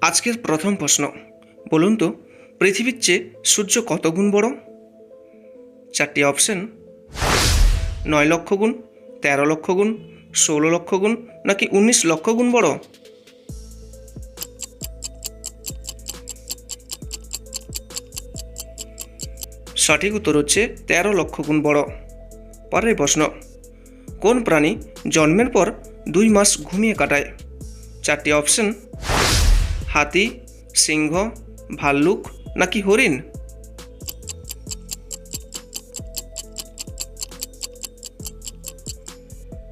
আজকের প্রথম প্রশ্ন, বলুন তো, পৃথিবীর চেয়ে সূর্য কত গুণ বড়? চারটি অপশন, নয় লক্ষ গুণ, তেরো লক্ষ গুণ, ষোলো লক্ষ গুণ, নাকি উনিশ লক্ষ গুণ বড়? সঠিক উত্তর হচ্ছে তেরো লক্ষ গুণ বড়। পরের প্রশ্ন, কোন প্রাণী জন্মের পর দুই মাস ঘুমিয়ে কাটায়? চারটি অপশন হাতি, সিংহ, ভাল্লুক নাকি হরিণ?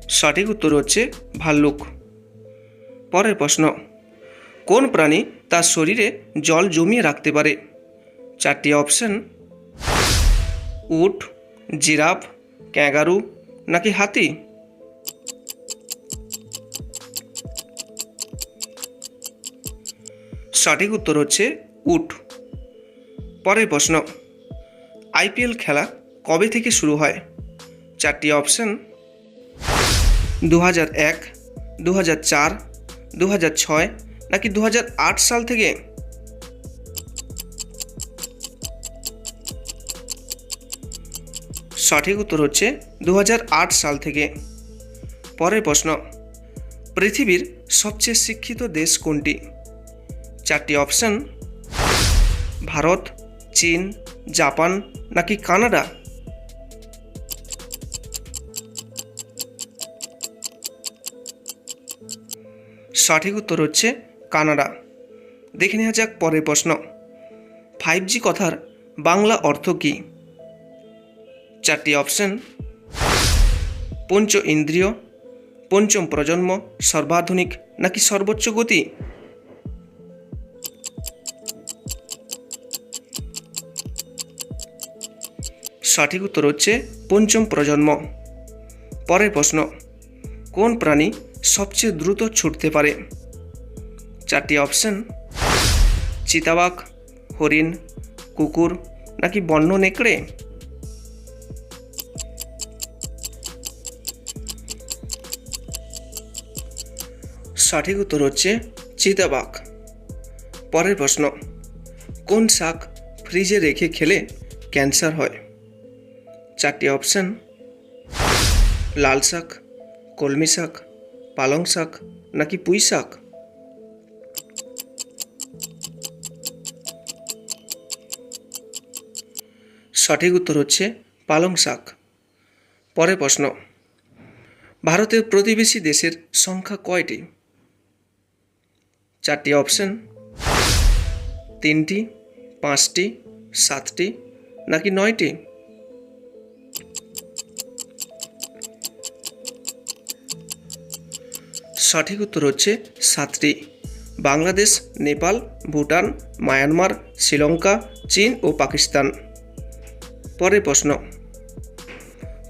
সঠিক উত্তর হচ্ছে ভাল্লুক। পরের প্রশ্ন, কোন প্রাণী তার শরীরে জল জমিয়ে রাখতে পারে? চারটি অপশন, উট, জিরাফ, ক্যাঙ্গারু নাকি হাতি? সঠিক উত্তর হচ্ছে উট। পরের প্রশ্ন, আইপিএল খেলা কবে থেকে শুরু হয়? চারটি অপশন দু হাজার এক দু হাজার চার দু হাজার ছয় নাকি দু হাজার আট সাল থেকে? সঠিক উত্তর হচ্ছে দু হাজার আট সাল থেকে। পরের প্রশ্ন, পৃথিবীর সবচেয়ে শিক্ষিত দেশ কোনটি? চারটি অপশান। ভারত, চীন, জাপান নাকি কানাডা? সঠিক উত্তর হচ্ছে কানাডা। দেখে নেওয়া যাক পরের প্রশ্ন। ফাইভ জি কথার বাংলা অর্থ কী? চারটি অপশন। পঞ্চ ইন্দ্রিয়, পঞ্চম প্রজন্ম, সর্বাধুনিক নাকি সর্বোচ্চ গতি? সঠিক উত্তর হচ্ছে পঞ্চম প্রজন্ম। পরের প্রশ্ন, কোন প্রাণী সবচেয়ে দ্রুত ছুটতে পারে? চারটি অপশন, চিতাবাঘ, হরিণ, কুকুর নাকি বন্য নেকড়ে? সঠিক উত্তর হচ্ছে চিতাবাঘ। পরের প্রশ্ন, কোন শাক ফ্রিজে রেখে খেলে ক্যান্সার হয়? চারটি অপশান লাল শাক, কলমি শাক, পালং শাক নাকি পুঁই শাক? সঠিক উত্তর হচ্ছে পালং শাক। পরের প্রশ্ন, ভারতের প্রতিবেশী দেশের সংখ্যা কয়টি? চারটি অপশন তিনটি, পাঁচটি, সাতটি নাকি নয়টি? সঠিক উত্তর হচ্ছে সাতটি। বাংলাদেশ, নেপাল, ভুটান, মায়ানমার, শ্রীলঙ্কা, চীন ও পাকিস্তান। পরের প্রশ্ন।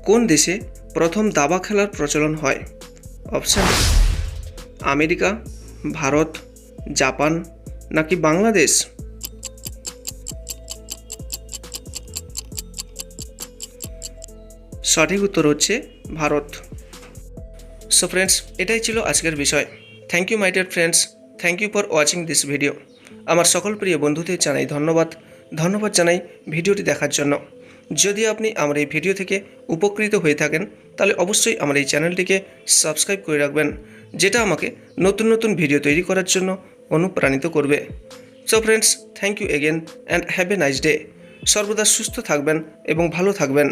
কোন দেশে প্রথম দাবা খেলার প্রচলন হয়? অপশান আমেরিকা, ভারত, জাপান নাকি বাংলাদেশ? সঠিক উত্তর হচ্ছে ভারত। সো ফ্রেন্ডস এটাই ছিল আজকের বিষয়। Thank you my dear friends thank you for watching this video আমার সকল প্রিয় বন্ধুদের জানাই ধন্যবাদ। ধন্যবাদ জানাই ভিডিওটি দেখার জন্য। যদি আপনি আমার এই ভিডিও থেকে উপকৃত হয়ে থাকেন, তাহলে অবশ্যই আমার এই চ্যানেলটিকে সাবস্ক্রাইব করে রাখবেন, যেটা আমাকে নতুন নতুন ভিডিও তৈরি করার জন্য অনুপ্রাণিত করবে। So friends thank you again and have a nice day সর্বদা সুস্থ থাকবেন এবং ভালো থাকবেন।